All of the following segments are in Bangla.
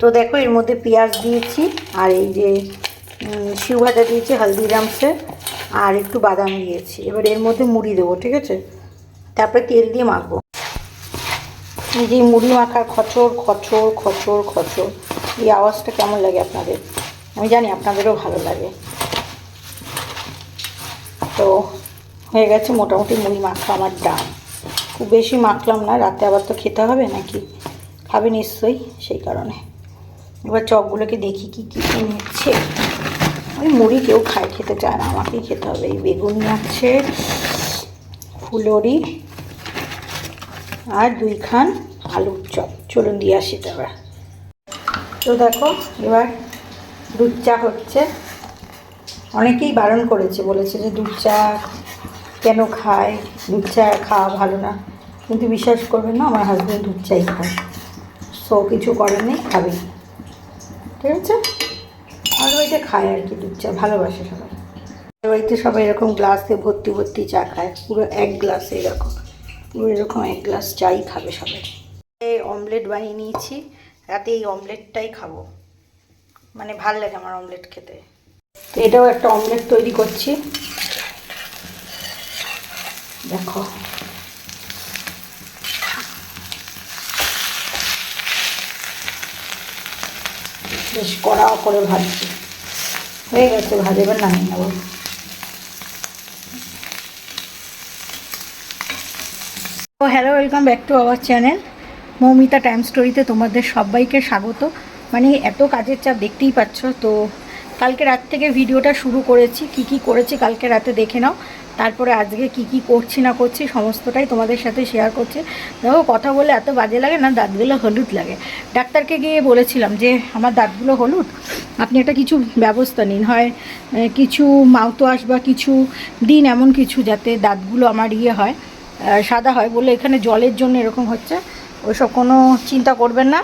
তো দেখো, এর মধ্যে পেঁয়াজ দিয়েছি আর এই যে শিউ ভাজা দিয়েছি, হলদিরামসে, আর একটু বাদাম দিয়েছি। এবার এর মধ্যে মুড়ি দেবো, ঠিক আছে? তারপরে তেল দিয়ে মাখবো। এই যে মুড়ি মাখার খচর খচর খচর খচর, এই আওয়াজটা কেমন লাগে আপনাদের? আমি জানি আপনাদেরও ভালো লাগে। তো, হয়ে গেছে মোটামুটি মুড়ি মাখা আমার ডান। খুব বেশি মাখলাম না, রাতে আবার তো খেতে হবে নাকি? খাবে নিশ্চয়ই, সেই কারণে। এবার চপগুলোকে দেখি কি কী নিচ্ছে। ওই মুড়ি কেউ খায়, খেতে চায় না, আমাকেই খেতে হবে। এই বেগুনি আছে ফুলরি আর দুইখান আলুর চপ। চলুন দিয়ে আসি তো এবার তো দেখো, এবার দুধ চা হচ্ছে। অনেকেই বারণ করেছে, বলেছে যে দুধ চা কেন খায়? দুধ চা খাওয়া ভালো না। কিন্তু বিশ্বাস করবেন না, আমার হাজব্যান্ড দুধ চাই খায়। সো কিছু করার নেই খাবে ঠিক আছে? আমাদের বাড়িতে খায় আর কি দুধ চা, ভালোবাসে সবাই। আমাদের বাড়িতে সবাই এরকম গ্লাসে ভর্তি ভর্তি চা খায়, পুরো এক গ্লাসে এরকম। পুরো এরকম এক গ্লাস চাই খাবে সবাই। এই অমলেট বানিয়ে নিয়েছি, রাতে এই অমলেটটাই খাব। মানে ভালো লাগে আমার অমলেট খেতে। তো এটাও একটা অমলেট তৈরি করছি। দেখো। বেশ কড়া করে ভাজছি। হয়ে গেছে, ভাজে, এবার নামিয়ে নেব। তো hello welcome back to our channel Moumita time স্টোরিতে তোমাদের সবাইকে স্বাগত। মানে এত কাজের চাপ দেখতেই পাচ্ছ, তো কালকে রাত থেকে ভিডিওটা শুরু করেছি, কি কি করেছি কালকে রাতে দেখে নাও। তারপরে আজকে কি কি করছি না করছি সমস্তটাই তোমাদের সাথে শেয়ার করছি। দেখো, কথা বলে এত বাজে লাগে না, দাঁতগুলো হলুদ লাগে। ডাক্তারকে গিয়ে বলেছিলাম যে, আমার দাঁতগুলো হলুদ, আপনি একটা কিছু ব্যবস্থা নিন। হয় কিছু মাউথওয়াশ বা কিছু দিন এমন কিছু যাতে দাঁতগুলো আমার ইয়ে হয় সাদা হয়। বলে এখানে জলের জন্য এরকম হচ্ছে, ওইসব কোনো চিন্তা করবেন না।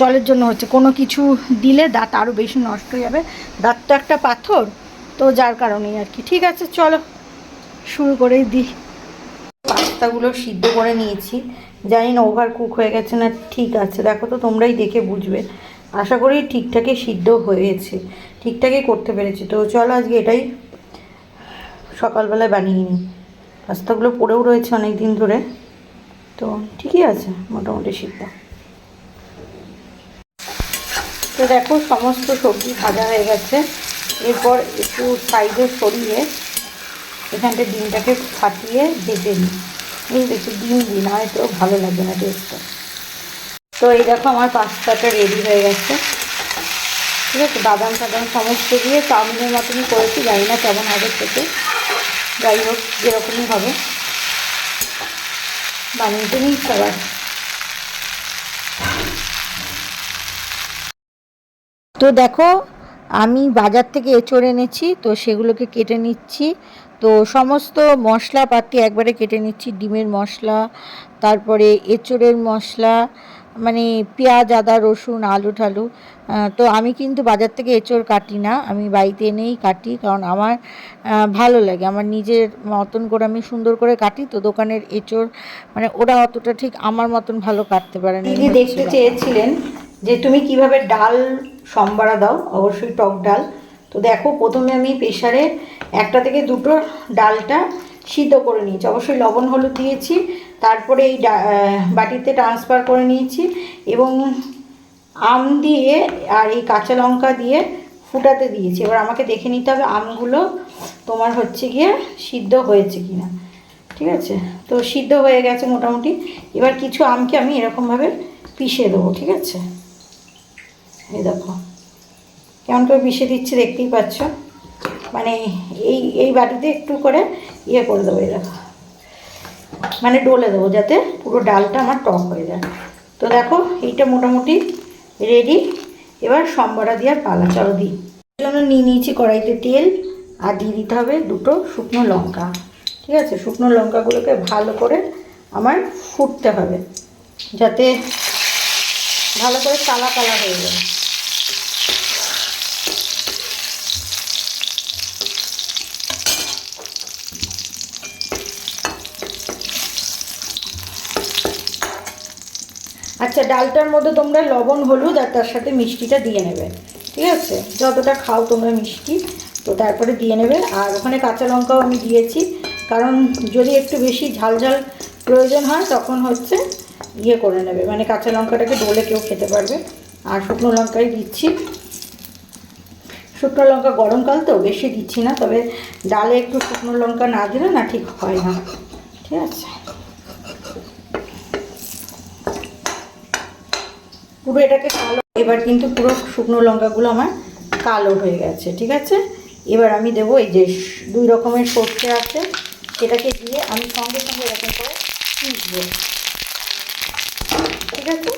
জলের জন্য হচ্ছে। কোনো কিছু দিলে দাঁত আরও বেশি নষ্ট হয়ে যাবে। দাঁত তো একটা পাথর তো যার কারণেই আর কি। ঠিক আছে, চলো, শুরু করেই দিই। পাস্তাগুলো সিদ্ধ করে নিয়েছি। জানি না ওভার কুক হয়ে গেছে না ঠিক আছে। দেখো তো, তোমরাই দেখে বুঝবে। আশা করি ঠিকঠাকই সিদ্ধ হয়েছে। ঠিকঠাকই করতে পেরেছি। তো চলো, আজকে এটাই সকালবেলায় বানিয়ে নিই। পাস্তাগুলো পড়েও রয়েছে অনেক দিন ধরে। তো ঠিকই আছে, মোটামুটি সিদ্ধ। তো দেখো, সমস্ত সবজি ভাজা হয়ে গেছে। এরপর একটু সাইডে সরিয়ে এখানটা ডিমটাকে ফাটিয়ে ভেজে নিই। একটু ডিম দিই, না হয়তো ভালো লাগবে না টেস্টটা তো এই দেখো আমার পাস্তাটা রেডি হয়ে গেছে। ঠিক আছে, বাদাম টাদাম সমস্ত দিয়ে চাউমিনের মতনই করেছি, জানি না কেমন হবে খেতে। যাই হোক, যেরকমই হবে। বানিয়ে নিই সবার। তো দেখো আমি বাজার থেকে এঁচড় এনেছি তো সেগুলোকে কেটে নিচ্ছি। তো সমস্ত মশলা মশলাপাতি একবারে কেটে নিচ্ছি ডিমের মশলা তারপরে এঁচড়ের মশলা মানে পেঁয়াজ আদা রসুন আলু ঠালু। তো আমি কিন্তু বাজার থেকে এঁচড় কাটি না আমি বাড়িতে এনেই কাটি কারণ আমার ভালো লাগে। আমার নিজের মতন করে আমি সুন্দর করে কাটি তো দোকানের এঁচড় মানে ওরা অতটা ঠিক আমার মতন ভালো কাটতে পারে না। দেখতে চেয়েছিলেন যে তুমি কীভাবে ডাল সম্বারা দাও, অবশ্যই টক ডাল। তো দেখো, প্রথমে আমি প্রেশারে একটা থেকে দুটো ডালটা সিদ্ধ করে নিয়েছি। অবশ্যই লবণ হলুদ দিয়েছি, তারপরে এই বাটিতে ট্রান্সফার করে নিয়েছি এবং আম দিয়ে আর এই কাঁচা লঙ্কা দিয়ে ফুটাতে দিয়েছি। এবার আমাকে দেখে নিতে হবে আমগুলো তোমার হচ্ছে গিয়ে সিদ্ধ হয়েছে কিনা। ঠিক আছে? তো সিদ্ধ হয়ে গেছে মোটামুটি। এবার কিছু আমকে আমি এরকমভাবে পিষে দেবো, ঠিক আছে? এই দেখো। কেমন করে পিষে দিচ্ছি দেখতেই পাচ্ছ। মানে এই এই বাটিতে একটু করে ইয়ে করে দেবো, এই দেখো। মানে ডলে দেবো যাতে পুরো ডালটা আমার টক হয়ে যায়। তো দেখো, এইটা মোটামুটি রেডি। এবার সম্বরা দেওয়ার পালা, চলো দিই জন্য নিয়ে নিয়েছি কড়াইতে তেল, আর দিয়ে দিতে হবে দুটো শুকনো লঙ্কা। ঠিক আছে? শুকনো লঙ্কাগুলোকে ভালো করে আমার ফুটতে হবে, যাতে ভালো করে কালা কালা হয়ে যায়। আচ্ছা ডালটার মধ্যে তোমরা লবণ, হলুদ আর তার সাথে মিষ্টিটা দিয়ে নেবে, ঠিক আছে? যতটা খাও তোমরা মিষ্টি, তো তারপরে দিয়ে নেবে। আর ওখানে কাঁচা লঙ্কাও আমি দিয়েছি, কারণ যদি একটু বেশি ঝাল ঝাল প্রয়োজন হয়, তখন হচ্ছে ইয়ে করে নেবে। মানে কাঁচা লঙ্কাটাকে ডোলে কেউ খেতে পারবে। আর শুকনো লঙ্কাই দিচ্ছি। শুকনো লঙ্কা গরমকাল তো, বেশি দিচ্ছি না, তবে ডালে একটু শুকনো লঙ্কা না দিলে না ঠিক হয় না, ঠিক আছে? পুরো এটাকে কালো, এবার কিন্তু পুরো শুকনো লঙ্কাগুলো আমার কালো হয়ে গেছে, ঠিক আছে? এবার আমি দেবো এই যে দুই রকমের সর্ষে আছে সেটাকে দিয়ে আমি সঙ্গে সঙ্গে এরকম করে পিসবো ঠিক আছে?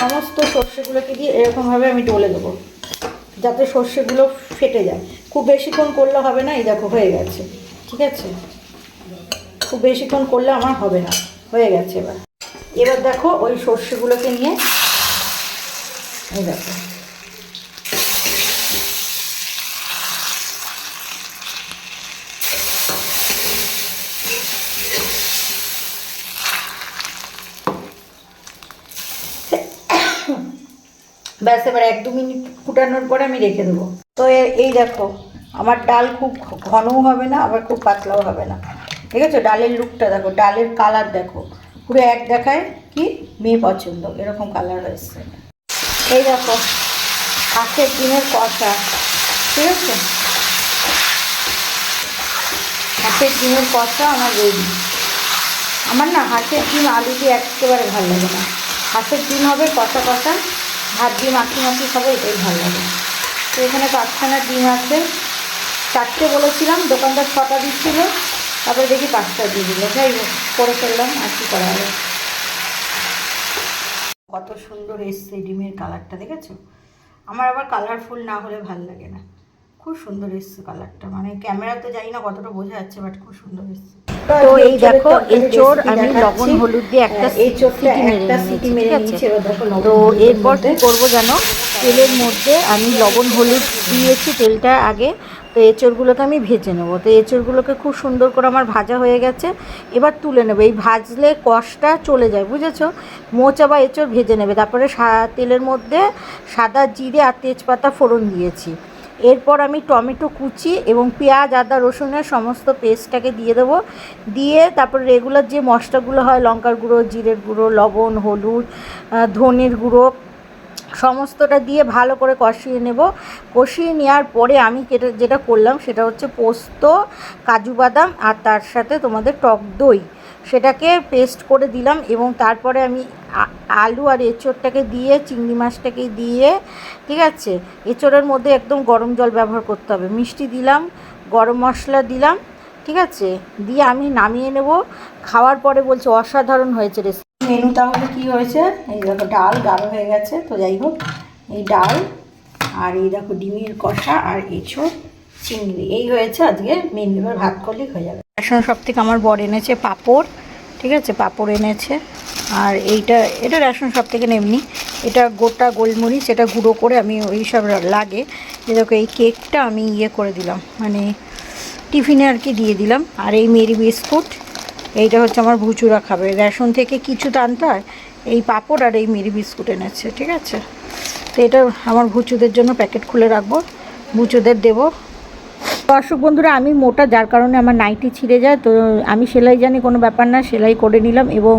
সমস্ত সর্ষেগুলোকে দিয়ে এরকমভাবে আমি ডলে দেবো, যাতে সর্ষেগুলো ফেটে যায়। খুব বেশিক্ষণ করলে হবে না, এই দেখো হয়ে গেছে, ঠিক আছে? খুব বেশিক্ষণ করলে আমার হবে না, হয়ে গেছে এবার। এবার দেখো ওই সর্ষেগুলোকে নিয়ে এই দেখো। ব্যাস, এবার এক দু মিনিট ফুটানোর পরে আমি রেখে দেবো। তো এই দেখো, আমার ডাল খুব ঘনও হবে না, আবার খুব পাতলাও হবে না। ঠিক আছে? ডালের লুকটা দেখো, ডালের কালার দেখো। পুরো এক দেখায় কি? মেয়ে পছন্দ। এরকম কালার হয়েছে। এই দেখো হাঁসের ডিমের কষা, ঠিক আছে? হাঁসের ডিমের কষা আমার রেডি। আমার না হাঁসের ডিম, আলু দিয়ে একেবারে ভালো লাগে না। হাঁসের ডিম হবে কষা কষা, ভাত ডিম মাখি মাখি খাব, এটাই ভালো লাগে। তো এখানে পাঁচখানা ডিম আছে। চারটে বলেছিলাম, দোকানদার ছটা দিচ্ছিল, তারপরে দেখি পাঁচটা দিয়ে দিল। যাই হোক, করে ফেললাম, আর কি করা হবে কত সুন্দর এসছে ডিমের কালারটা দেখেছ? আমার আবার কালারফুল না হলে ভালো লাগে না। খুব সুন্দর এসছে কালারটা মানে ক্যামেরাতে জানি না কতটা বোঝা যাচ্ছে বাট খুব সুন্দর এসছে। তো এই দেখো এঁচোড় আমি লবণ হলুদ দিয়ে একটা এই চোখটা সিটি মেরে একটা নিয়েছি, তো এরপর কি। করব জানো? তেলের মধ্যে আমি লবণ হলুদ দিয়েছি তেলটা আগে। তো এঁচড়গুলোকে আমি ভেজে নেব। তো এঁচড়গুলোকে খুব সুন্দর করে আমার ভাজা হয়ে গেছে। এবার তুলে নেবে। এই ভাজলে কষটা চলে যায়, বুঝেছ? মোচা বা এঁচড় ভেজে নেবে। তারপরে তেলের মধ্যে সাদা জিরে আর তেজপাতা ফোড়ন দিয়েছি। এরপর আমি টমেটো কুচি এবং পেঁয়াজ, আদা, রসুনের সমস্ত পেস্টটাকে দিয়ে দেবো। দিয়ে তারপর রেগুলার যে মশলাগুলো হয়, লঙ্কার গুঁড়ো, জিরের গুঁড়ো, লবণ, হলুদ ধনের গুঁড়ো সমস্তটা দিয়ে ভালো করে কষিয়ে নেব। কষিয়ে নেওয়ার পরে আমি যেটা করলাম সেটা হচ্ছে পোস্ত, কাজু বাদাম আর তার সাথে তোমাদের টক দই। সেটাকে পেস্ট করে দিলাম এবং তারপরে আমি আলু আর এঁচোড়টাকে দিয়ে, চিংড়ি মাছটাকে দিয়ে, ঠিক আছে? এঁচোড়ের মধ্যে একদম গরম জল ব্যবহার করতে হবে। মিষ্টি দিলাম, গরম মশলা দিলাম, ঠিক আছে? দিয়ে আমি নামিয়ে নেব। খাওয়ার পরে বলছে, অসাধারণ হয়েছে রেসিপি। মেনু তাহলে কি হয়েছে? এই দেখো ডাল গাঢ় হয়ে গেছে, তো যাই হোক, এই ডাল আর এই দেখো ডিমের কষা আর এঁচোড়, চিংড়ি, এই হয়েছে আজকে মেনু এবার ভাত করলেই হয়ে যাবে। রেশন সব থেকে আমার বর এনেছে পাঁপড়, ঠিক আছে? পাঁপড় এনেছে, আর এইটা, এটা রেশন সব থেকে এমনি, এটা গোটা গোলমরিচ, এটা গুঁড়ো করে আমি ওই সব লাগে দেখো এই কেকটা আমি ইয়ে করে দিলাম মানে টিফিনে আর কি দিয়ে দিলাম, আর এই মেরি বিস্কুট এইটা হচ্ছে আমার ভুচুরা খাবে। রেশন থেকে কিছু তো আনতে হয়। এই পাঁপড় আর এই মিরি বিস্কুট এনেছে, ঠিক আছে? তো এটা আমার ভুচুদের জন্য প্যাকেট খুলে রাখব। ভুচুদের দেবো। দর্শক বন্ধুরা, আমি মোটা, যার কারণে আমার নাইটি ছিঁড়ে যায়, তো আমি সেলাই জানি, কোনো ব্যাপার না, সেলাই করে নিলাম এবং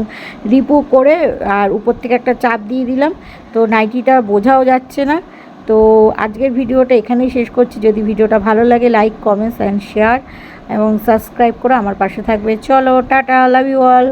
রিপু করে আর উপর থেকে একটা চাপ দিয়ে দিলাম। তো নাইটিটা বোঝাও যাচ্ছে না। তো আজকের ভিডিওটা এখানেই শেষ করছি। যদি ভিডিওটা ভালো লাগে লাইক কমেন্টস অ্যান্ড শেয়ার এবং সাবস্ক্রাইব করে আমার পাশে থাকবে। চলো, টাটা লাভ ইউ অল